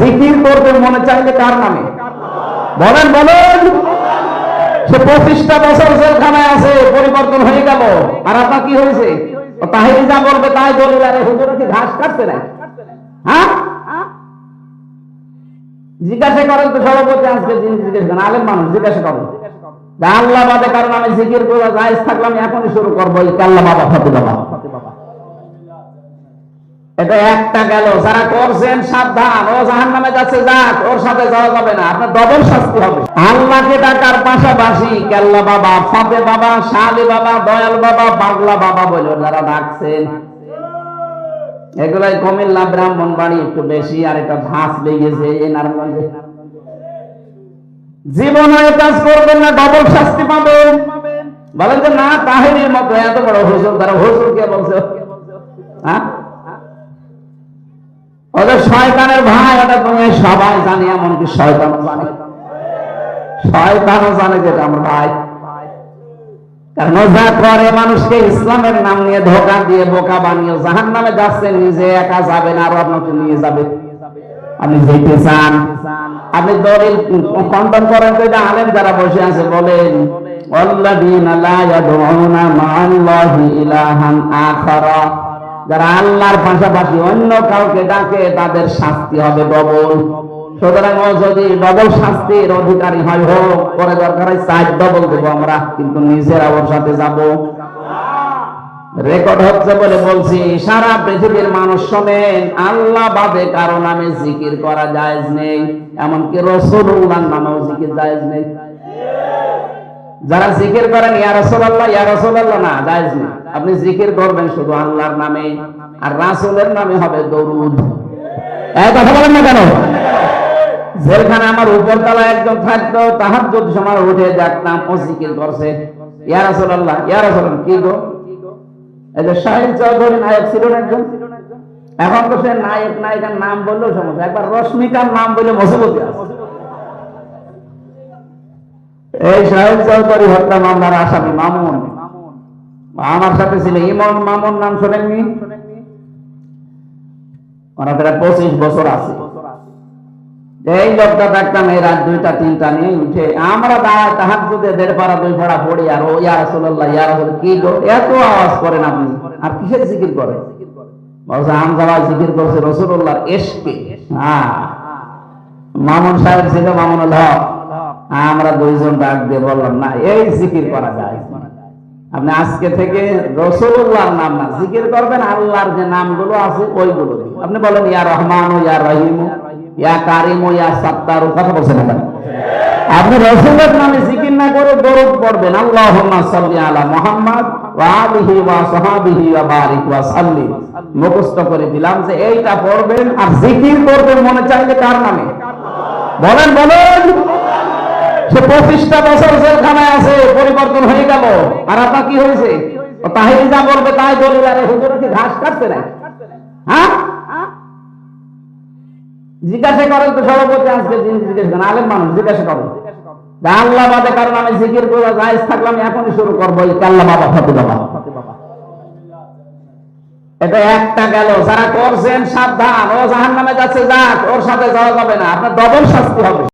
জিকির করবে মনে চাইলে কার নামে? বলেন বলেন। সে পঁচিশটা বছর জেলখানায় আছে, পরিবর্তন হয়ে গেল। আর আপনার কি হয়েছে? তাহিরি যা বলবে তাই দলিল আরে হুজুরে কি ঘাস কাটছে না হ্যাঁ? জিজ্ঞাসা করেন তো সভাপতি, আজকে যিনি করেন, আলেম মানুষ, জিজ্ঞাসা করেন। আল্লাহ বাদে কারণ আমি জিকির করে থাকলাম এখনই শুরু করব বাবা ফতে বাবা? এটা একটা গেল। যারা করছেন সাবধান। ও জাহান নামে যাচ্ছে, যাক, ওর সাথে যাওয়া যাবে না। আপনার ডবল শাস্তি হবে। আল্লাহকে ডাকার পাশাপাশি কেল্লা বাবা বাবা, শালি বাবা, দয়াল বাবা, পাগলা বাবা বলে যারা ডাকছেন। এগুলাই ব্রাহ্মণ বাড়ি একটু বেশি, আর এটা ধাস লেগেছে এই নারায়ণগঞ্জে। জীবনে কাজ করবেন না, ডবল শাস্তি পাবেন। বলেন যে, না তাহিনীর মতো এত বড় হুজুর তারা হুজুর কে বলছে। হ্যাঁ? শয়তানের ভাই এটা তুমি সবাই জানি, এমনকি শয়তান জানে। শয়তানও জানে যেটা আমার ভাই। কারণ যা করে, মানুষকে ইসলামের নাম নিয়ে ধোকা দিয়ে বোকা বানিয়ে জাহান নামে যাচ্ছে, নিজে একা যাবেন আর আপনাকে নিয়ে যাবে। আপনি যেতে চান? আপনি দলিল কন্টন করেন তো আলেন যারা বসে আছে, বলেন অল্লাদিন লা ইয়াদউনা মা ইলাহান আখারা। যারা আল্লাহর পাশাপাশি অন্য কাউকে ডাকে, তাদের শাস্তি হবে ডবল। সুতরাং ও যদি ডবল শাস্তির অধিকারী হয় হোক পরে দরকার হয়, সাইড ডবল দেবো আমরা, কিন্তু নিজেরা ওর সাথে যাব। রেকর্ড হচ্ছে বলে বলছি, সারা পৃথিবীর মানুষ শোনেন, আল্লাহ বাদে কারও নামে জিকির করা জায়েজ নেই, এমনকি রসুল্লাহর নামেও জিকির জায়েজ নেই। যারা জিকির করেন, ইয়া রাসূলুল্লাহ ইয়া রাসূলুল্লাহ না, জায়েজ নেই। আপনি জিকির করবেন শুধু আল্লাহর নামে, আর রাসূলের নামে হবে দরুদ। এই কথা বলেন না কেন? জেলখানে আমার উপর তলা একজন থাকতো, তাহার যদি সময় উঠে দেখতাম ও জিকির করছে, ইয়া রাসূলুল্লাহ ইয়া রাসূলুল্লাহ কি গো? এই যে শাহিদ চৌধুরী নায়ক ছিলেন একজন। এখন তো সে নায়ক, নায়িকার নাম বললেও সমস্যা। একবার রশ্মিকার নাম বলে মসবতি আছে। এই শাহিদ চৌধুরী হত্যা মামলার আসামি মামুন। আমার সাথে ছিল ইমন মামুন নাম শোনেননি? ওনার প্রায় পঁচিশ বছর আছে। এই লোকটা দেখতাম এই রাত দুইটা, তিনটা নিয়ে উঠে। আমরা দাঁড়ায় তাহার যদি দেড় পাড়া, দুই পাড়া পড়ি আর ও, ইয়া রাসূলুল্লাহ, ইয়া রাসূল, কি এত আওয়াজ করেন আপনি। আর কিসের জিকির করে? বলছে আমজামা জিকির করছে রসুল্লাহর এসকে হ্যাঁ মামুন সাহেব ছিল মামুনুল হক। আমরা দুইজন ডাক দিয়ে বললাম, না, এই জিকির করা যায়। আপনি আজকে থেকে রসুল্লাহর নাম না, জিকির করবেন, আল্লাহর যে নামগুলো আছে ওইগুলো আপনি বলেন, ইয়া রহমান, ইয়া রহিম, ইয়া কারিম, ইয়া সাত্তার, কথা বলছেন না আপনি রসুলের নামে জিকির না করে দরুদ পড়বেন সাল্লি আলা মুহাম্মদ ওয়া ওয়া সাহাবিহি ওয়া বারিক ওয়া সাল্লিম মুখস্থ করে দিলাম যে এইটা পড়বেন আর জিকির করবেন মনে চাইলে কার নামে? বলেন বলেন। বছর জেলখানায় আছে, পরিবর্তন হয়ে গেল। আর আপনার কি হয়েছে? যা বলবে তাই দলিল আরে ঘাস হ্যাঁ? জিজ্ঞাসা করেন তো সভাপতি আজকে করেন, আলেম মানুষ, জিজ্ঞাসা করেন কারণ আমি জিকির এখনই শুরু করব, এই বাবা ফতে বাবা? এটা একটা গেল, যারা করছেন সাবধান, ও জাহান নামে যাচ্ছে, যাক, ওর সাথে যাওয়া যাবে না, আপনার ডবল শাস্তি হবে।